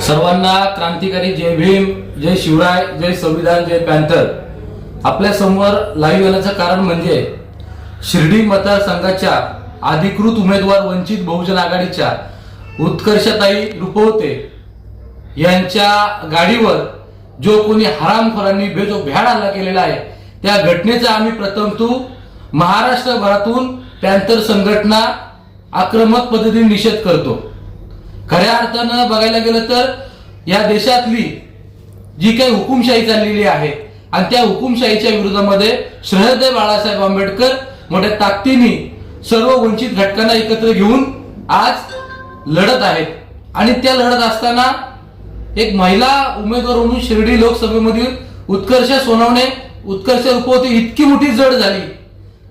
सर्वांना क्रांतिकारी जय भीम जय शिवराय जय संविधान जय पॅन्थर. आपल्यासमोर लाईव्ह येण्याचं कारण म्हणजे शिर्डी मतदारसंघाच्या अधिकृत उमेदवार वंचित बहुजन आघाडीच्या उत्कर्षताई रुपवते यांच्या गाडीवर जो कोणी हरामखोरांनी बे जो भ्याड हल्ला केलेला आहे त्या घटनेचा आम्ही प्रथम तू महाराष्ट्रभरातून पॅन्थर संघटना आक्रमक पद्धतीने निषेध करतो. खऱ्या अर्थानं बघायला गेलं तर या देशातली जी काही हुकुमशाही चाललेली आहे आणि त्या हुकुमशाहीच्या विरोधामध्ये श्रद्धेय बाळासाहेब आंबेडकर मोठ्या ताकदीने सर्व वंचित घटकांना एकत्र घेऊन आज लढत आहेत. आणि त्या लढत असताना एक महिला उमेदवार म्हणून शिर्डी लोकसभेमधील उत्कर्ष सोनवणे उत्कर्ष रुपवते इतकी मोठी जड झाली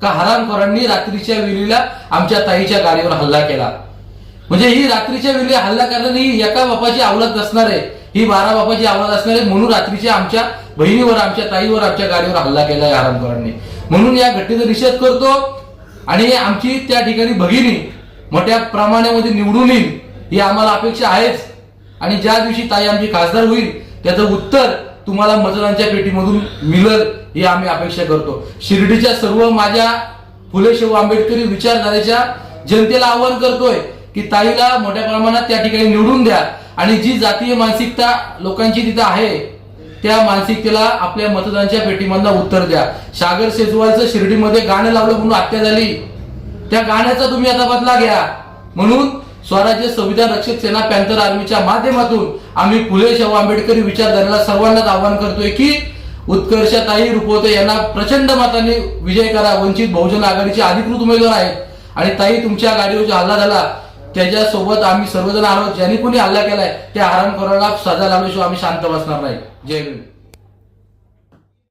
का हरामखोरांनी रात्रीच्या वेळीला आमच्या ताईच्या गाडीवर हल्ला केला. म्हणजे ही रात्रीच्या वेळी हल्ला करणारी ही एका बापाची आवलात नसणार आहे. ही बारा बापाची आवलत असणार आहे. म्हणून रात्रीच्या आमच्या बहिणीवर आमच्या ताईवर आमच्या गाडीवर हल्ला केला आहे आरामकरांनी. म्हणून या घटनेचा निषेध करतो आणि आमची त्या ठिकाणी भगिनी मोठ्या प्रमाणामध्ये निवडून येईल. ही आम्हाला अपेक्षा आहेच. आणि ज्या दिवशी ताई आमची खासदार होईल त्याचं उत्तर तुम्हाला मजुरांच्या पेटीमधून मिळेल ही आम्ही अपेक्षा करतो. शिर्डीच्या सर्व माझ्या फुले शाहू आंबेडकरी विचारधारेच्या जनतेला आवाहन करतोय की ताईला मोठ्या प्रमाणात त्या ठिकाणी निवडून द्या. आणि जी जातीय मानसिकता लोकांची तिथं आहे त्या मानसिकतेला आपल्या मतदानाच्या पेटीमधला उत्तर द्या. सागर सेजवालचं शिर्डीमध्ये गाणं लावलं म्हणून हत्या झाली. त्या गाण्याचा तुम्ही आता बदला घ्या. म्हणून स्वराज्य संविधान रक्षक सेना पॅन्थर आर्मीच्या माध्यमातून आम्ही फुले शाहू आंबेडकरी विचारधारेला सर्वांनाच आवाहन करतोय की उत्कर्षताई रुपवते यांना प्रचंड मताने विजय करा. वंचित बहुजन आघाडीचे अधिकृत उमेदवार आहेत. आणि ताई तुमच्या गाडीवर जो हल्ला झाला त्याच्यासोबत आम्ही सर्वजण आलो. ज्यांनी कोणी हल्ला केलाय त्या हरामखोराला सजा लावल्याशिवाय आम्ही शांत बसणार नाही. जय भीम.